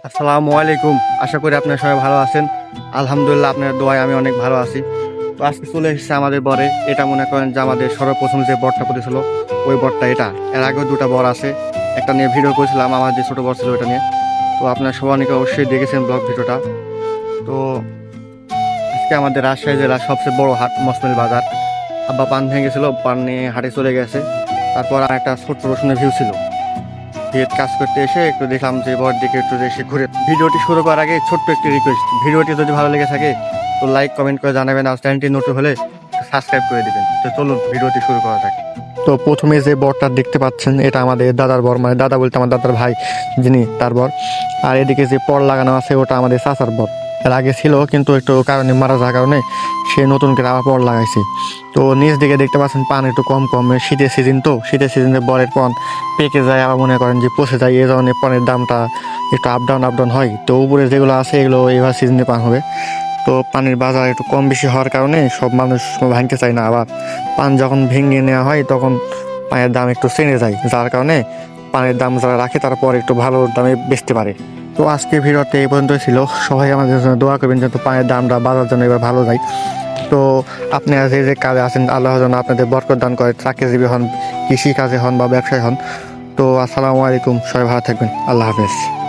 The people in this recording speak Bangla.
আসসালামু আলাইকুম। আশা করি আপনারা সবাই ভালো আছেন। আলহামদুলিল্লাহ আপনার দোয়ায় আমি অনেক ভালো আছি। তো আজকে চলে এসেছে আমাদের বরে। এটা মনে করেন যে আমাদের সর্বপ্রথম যে বরটা পড়েছিল, ওই বরটা এটা। এর আগেও দুটা বর আছে। একটা নিয়ে ভিডিও করেছিলাম, আমার যে ছোটো বর ছিল ওটা নিয়ে। তো আপনারা সবাই অনেকে অবশ্যই দেখেছেন ব্লগ ভিডিওটা। তো আজকে আমাদের রাজশাহী জেলার সবচেয়ে বড় হাট, মসমিল বাজার। আব্বা পান ভেঙে গেছিল, পান নিয়ে হাটে চলে গেছে। তারপর একটা ছোট্ট রসুনের ভিউ ছিল। বিয়ের কাজ করতে এসে একটু দেখলাম যে বর দিকে একটু এসে ঘুরে ভিডিওটি শুরু করার আগে ছোট্ট একটি রিকোয়েস্ট ভিডিওটি যদি ভালো লেগে থাকে, তো লাইক কমেন্ট করে জানাবেন আর চ্যানেলটি নতুন হলে সাবস্ক্রাইব করে দেবেন। তো চলুন ভিডিওটি শুরু করা যাক। তো প্রথমে যে বরটা দেখতে পাচ্ছেন, এটা আমাদের দাদার বর মানে দাদা বলতে আমার দাদার ভাই, যিনি তার বর। আর এদিকে যে পর লাগানো আছে, ওটা আমাদের চাচার বর। এর আগে ছিল, কিন্তু একটু কারণে মারা যাওয়ার কারণে সে নতুন করে আবার পর লাগাইছে। তো নিচ দিকে দেখতে পাচ্ছেন, পান একটু কম কম শীতের সিজন তো, শীতের সিজনে বরের পণ পেকে যায়, আবার মনে করেন যে পচে যায়, এই ধরনের পণের দামটা একটু আপ ডাউন আপ ডাউন হয়। তো উপরে যেগুলো আছে, এগুলো এবার সিজনে পান হবে। তো পানির বাজার একটু কম বেশি হওয়ার কারণে সব মানুষ ভাঙতে চায় না। আবার পান যখন ভেঙে নেওয়া হয়, তখন পানের দাম একটু চেনে যায়। যার কারণে পানের দাম যারা রাখে তারপর একটু ভালো দামে বেচতে পারে। তো আজকে ভিডিওতে এই পর্যন্ত ছিল। সবাই আমাদের জন্য দোয়া করবেন যাতে পায়ের দামটা বাজার জন্য এবার ভালো যায়। তো আপনারা যে যে কাজে আছেন আল্লাহ যেন আপনাদের বরকত দান করে চাকরিজীবী হন, কৃষিকাজে হন বা ব্যবসায় হন। তো আসসালামু আলাইকুম, সবাই ভালো থাকবেন। আল্লাহ হাফেজ।